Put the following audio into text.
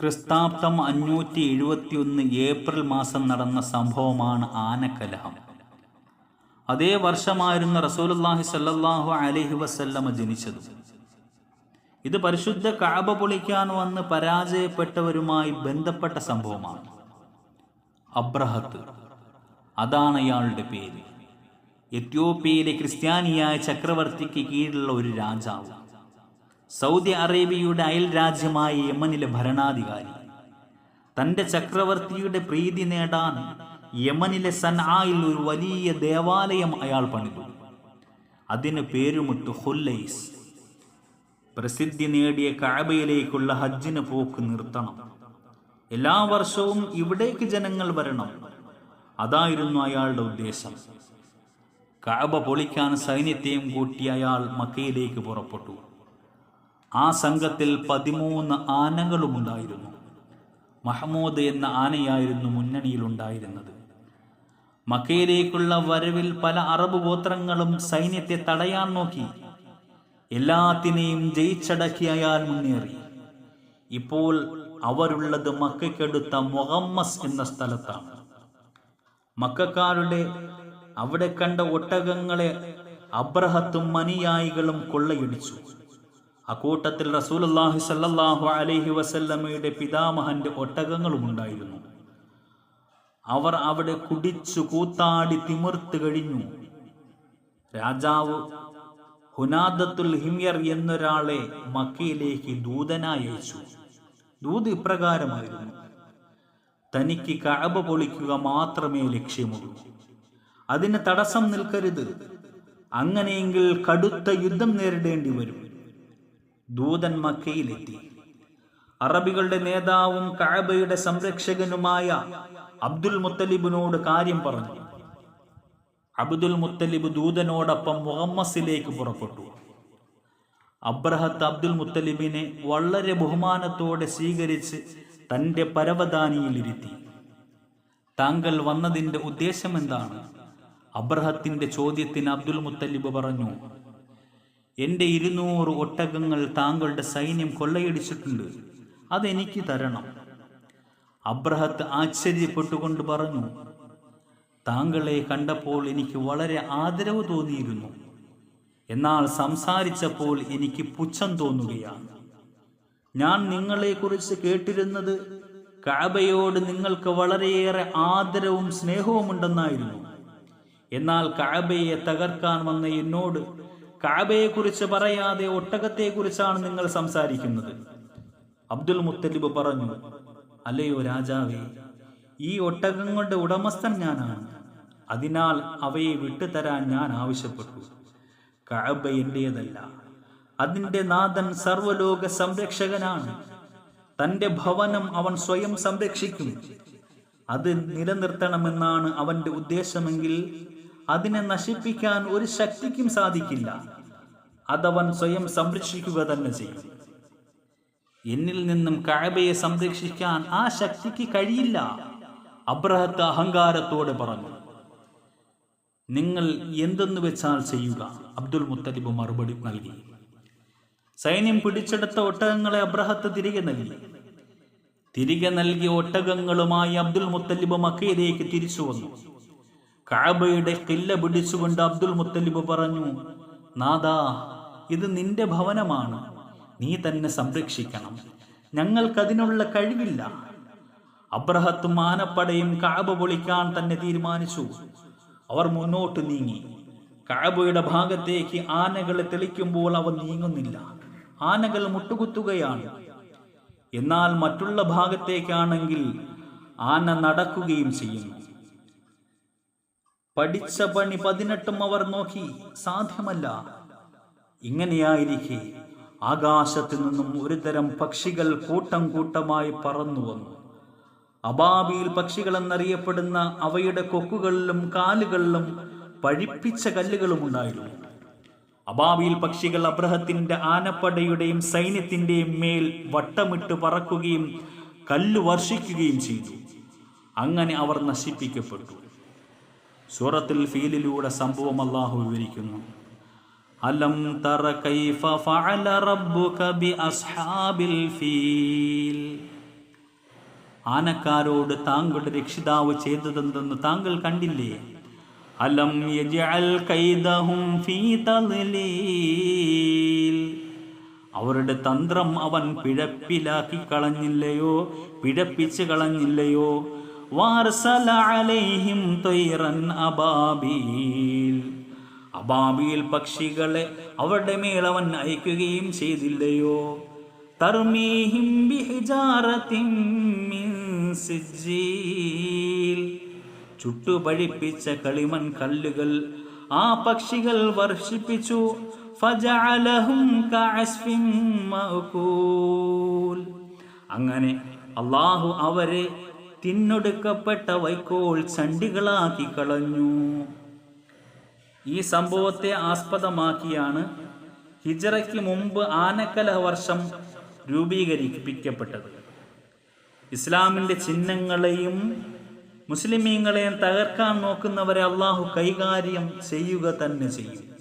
ക്രിസ്താബ്ദം അഞ്ഞൂറ്റി എഴുപത്തിയൊന്ന് ഏപ്രിൽ മാസം നടന്ന സംഭവമാണ് ആനക്കലഹം. അതേ വർഷമായിരുന്നു റസൂലുള്ളാഹി സല്ലാഹു അലഹി വസല്ലമ ജനിച്ചത്. ഇത് പരിശുദ്ധ കാബ പൊളിക്കാൻ വന്ന് പരാജയപ്പെട്ടവരുമായി ബന്ധപ്പെട്ട സംഭവമാണ്. അബ്രഹത്ത് അതാണ് അയാളുടെ പേര്. എത്യോപ്യയിലെ ക്രിസ്ത്യാനിയായ ചക്രവർത്തിക്ക് കീഴിലുള്ള ഒരു രാജാവ്. സൗദി അറേബ്യയുടെ അയൽ രാജ്യമായ യമനിലെ ഭരണാധികാരി. തന്റെ ചക്രവർത്തിയുടെ പ്രീതി നേടാൻ യമനിലെ സൻആയിൽ ഒരു വലിയ ദേവാലയം അയാൾ പണിതു. അതിന് പേരുമിട്ടു ഹുല്ലൈസ്. പ്രസിദ്ധി നേടിയ കഅബയിലേക്കുള്ള ഹജ്ജിന് പോക്ക് നിർത്തണം. എല്ലാ വർഷവും ഇവിടേക്ക് ജനങ്ങൾ വരണം. അതായിരുന്നു അയാളുടെ ഉദ്ദേശം. കഅബ പൊളിക്കാൻ സൈന്യത്തെയും കൂട്ടി അയാൾ മക്കയിലേക്ക് പുറപ്പെട്ടു. ആ സംഘത്തിൽ പതിമൂന്ന് ആനകളുമുണ്ടായിരുന്നു. മഹമ്മൂദ് എന്ന ആനയായിരുന്നു മുന്നണിയിലുണ്ടായിരുന്നത്. മക്കയിലേക്കുള്ള വരവിൽ പല അറബ് ഗോത്രങ്ങളും സൈന്യത്തെ തടയാൻ നോക്കി. എല്ലാത്തിനെയും ജയിച്ചടക്കി അയാൾ മുന്നേറി. ഇപ്പോൾ അവരുള്ളത് മക്കയ്ക്കടുത്ത മൊഹമ്മസ് എന്ന സ്ഥലത്താണ്. മക്കാരുടെ അവിടെ കണ്ട ഒട്ടകങ്ങളെ അബ്രഹത്തും മനിയായികളും കൊള്ളയടിച്ചു. അക്കൂട്ടത്തിൽ റസൂലുള്ളാഹി സല്ലാഹു അലഹി വസല്ലമ്മയുടെ പിതാമഹന്റെ ഒട്ടകങ്ങളും ഉണ്ടായിരുന്നു അവർ അവിടെ കുടിച്ചു കൂത്താടി തിമിർത്ത് കഴിഞ്ഞു. രാജാവ് ഹുനാദത്തുൽ ഹിമ്യർ എന്നൊരാളെ മക്കയിലേക്ക് ദൂതനായി അയച്ചു. ദൂത് ഇപ്രകാരമായിരുന്നു തനിക്ക് കഅബ പൊളിക്കുക മാത്രമേ ലക്ഷ്യമുള്ളൂ. അതിന് തടസ്സം നിൽക്കരുത്. അങ്ങനെയെങ്കിൽ കടുത്ത യുദ്ധം നേരിടേണ്ടി വരും ദൂതൻ മക്കയിലെത്തി. അറബികളുടെ നേതാവും കഅബയുടെ സംരക്ഷകനുമായ അബ്ദുൽ മുത്തലിബിനോട് കാര്യം പറഞ്ഞു. അബ്ദുൽ മുത്തലിബ് ദൂതനോടൊപ്പം മുഹമ്മസിലേക്ക് പുറപ്പെട്ടു. അബ്രഹത്ത് അബ്ദുൽ മുത്തലിബിനെ വളരെ ബഹുമാനത്തോടെ സ്വീകരിച്ച് തന്റെ പരവതാനിയിലിരുത്തി. താങ്കൾ വന്നതിന്റെ ഉദ്ദേശം എന്താണ് അബ്രഹത്തിന്റെ ചോദ്യത്തിന് അബ്ദുൽ മുത്തലിബ് പറഞ്ഞു എന്റെ ഇരുന്നൂറ് ഒട്ടകങ്ങൾ താങ്കളുടെ സൈന്യം കൊള്ളയടിച്ചിട്ടുണ്ട്. അതെനിക്ക് തരണം. അബ്രഹത്ത് ആശ്ചര്യപ്പെട്ടുകൊണ്ട് പറഞ്ഞു താങ്കളെ കണ്ടപ്പോൾ എനിക്ക് വളരെ ആദരവ് തോന്നിയിരുന്നു. എന്നാൽ സംസാരിച്ചപ്പോൾ എനിക്ക് പുച്ഛം തോന്നുകയാണ്. ഞാൻ നിങ്ങളെക്കുറിച്ച് കേട്ടിരുന്നത് കാബയോട് നിങ്ങൾക്ക് വളരെയേറെ ആദരവും സ്നേഹവുമുണ്ടെന്നായിരുന്നു. എന്നാൽ കാബയെ തകർക്കാൻ വന്ന എന്നോട് കാബയെക്കുറിച്ച് പറയാതെ ഒട്ടകത്തെക്കുറിച്ചാണ് നിങ്ങൾ സംസാരിക്കുന്നത്. അബ്ദുൽ മുത്തലിബ് പറഞ്ഞു അല്ലയോ രാജാവേ ഈ ഒട്ടകങ്ങളുടെ ഉടമസ്ഥൻ ഞാനാണ്. അതിനാൽ അവയെ വിട്ടുതരാൻ ഞാൻ ആവശ്യപ്പെട്ടു. കഅബ എന്റേതല്ല. അതിന്റെ നാഥൻ സർവലോക സംരക്ഷകനാണ്. തന്റെ ഭവനം അവൻ സ്വയം സംരക്ഷിക്കും. അത് നിലനിർത്തണമെന്നാണ് അവന്റെ ഉദ്ദേശമെങ്കിൽ അതിനെ നശിപ്പിക്കാൻ ഒരു ശക്തിക്കും സാധിക്കില്ല. അതവൻ സ്വയം സംരക്ഷിക്കുക തന്നെ ചെയ്യും. എന്നിൽ നിന്നും കഴബയെ സംരക്ഷിക്കാൻ ആ ശക്തിക്ക് കഴിയില്ല. അബ്രഹത്ത് അഹങ്കാരത്തോടെ പറഞ്ഞു നിങ്ങൾ എന്തെന്ന് വെച്ചാൽ ചെയ്യുക അബ്ദുൽ മുത്തലിബ് മറുപടി നൽകി. സൈന്യം പിടിച്ചെടുത്ത ഒട്ടകങ്ങളെ അബ്രഹത്ത് തിരികെ നൽകി. തിരികെ നൽകിയ ഒട്ടകങ്ങളുമായി അബ്ദുൽ മുത്തലിബ് മക്കയിലേക്ക് തിരിച്ചു വന്നു. കാബയുടെ കില്ല പിടിച്ചുകൊണ്ട് അബ്ദുൽ മുത്തലിബ് പറഞ്ഞു നാദാ ഇത് നിന്റെ ഭവനമാണ്. നീ തന്നെ സംരക്ഷിക്കണം. ഞങ്ങൾക്കതിനുള്ള കഴിവില്ല. അബ്രഹത്തും ആനപ്പടയും കാബ പൊളിക്കാൻ തന്നെ തീരുമാനിച്ചു. അവർ മുന്നോട്ട് നീങ്ങി. കാബയുടെ ഭാഗത്തേക്ക് ആനകളെ തെളിക്കുമ്പോൾ അവ നീങ്ങുന്നില്ല. ആനകൾ മുട്ടുകുത്തുകയാണ്. എന്നാൽ മറ്റുള്ള ഭാഗത്തേക്കാണെങ്കിൽ ആന നടക്കുകയും ചെയ്യുന്നു. പഠിച്ച പണി പതിനെട്ടും അവർ നോക്കി. സാധ്യമല്ല. ഇങ്ങനെയായിരിക്കെ. ആകാശത്തു നിന്നും ഒരുതരം പക്ഷികൾ കൂട്ടം കൂട്ടമായി പറന്നു വന്നു. അബാബിയിൽ പക്ഷികൾ എന്നറിയപ്പെടുന്ന അവയുടെ കൊക്കുകളിലും കാലുകളിലും പഴിപ്പിച്ച കല്ലുകളും ഉണ്ടായിരുന്നു. അബാബിയിൽ പക്ഷികൾ അബ്രഹത്തിന്റെ ആനപ്പടയുടെയും സൈന്യത്തിന്റെയും മേൽ വട്ടമിട്ട് പറക്കുകയും കല്ല് വർഷിക്കുകയും ചെയ്തു. അങ്ങനെ അവർ നശിപ്പിക്കപ്പെട്ടു. സൂറത്തിൽ ഫീലിലൂടെ സംഭവം അള്ളാഹു വിവരിക്കുന്നു. അലം തറ കൈഫ ഫഅല റബ്ബുക ബി അസ്ഹാബിൽ ഫീൽ. ആനക്കാരോട് താങ്കളുടെ രക്ഷിതാവ് ചെയ്തതെന്തെന്ന് താങ്കൾ കണ്ടില്ലേ? അലം യജ്അൽ കൈദഹും ഫീ തദ്ലീൽ. അവരുടെ തന്ത്രം അവൻ പിഴപ്പിലാക്കി കളഞ്ഞില്ലയോ? പിഴപ്പിച്ച് കളഞ്ഞില്ലയോ? വാർസല അലൈഹിം തൊയ്റൻ അബാബീൽ. അബാബിയിൽ പക്ഷികളെ അവരുടെ മേൽ അവൻ അയക്കുകയും ചെയ്തില്ലയോ? ചുട്ടുപഴിപ്പിച്ച കളിമൺ കല്ലുകൾ ആ പക്ഷികൾ വർഷിപ്പിച്ചു. അങ്ങനെ അള്ളാഹു അവരെ തിന്നൊടുക്കപ്പെട്ട വൈക്കോൽ ചണ്ടികളാക്കി കളഞ്ഞു. ഈ സംഭവത്തെ ആസ്പദമാക്കിയാണ് ഹിജറയ്ക്ക് മുമ്പ് ആനക്കലഹ വർഷം രൂപീകരിപ്പിക്കപ്പെട്ടത്. ഇസ്ലാമിന്റെ ചിഹ്നങ്ങളെയും മുസ്ലിമീങ്ങളെയും തകർക്കാൻ നോക്കുന്നവരെ അള്ളാഹു കൈകാര്യം ചെയ്യുക തന്നെ ചെയ്യും.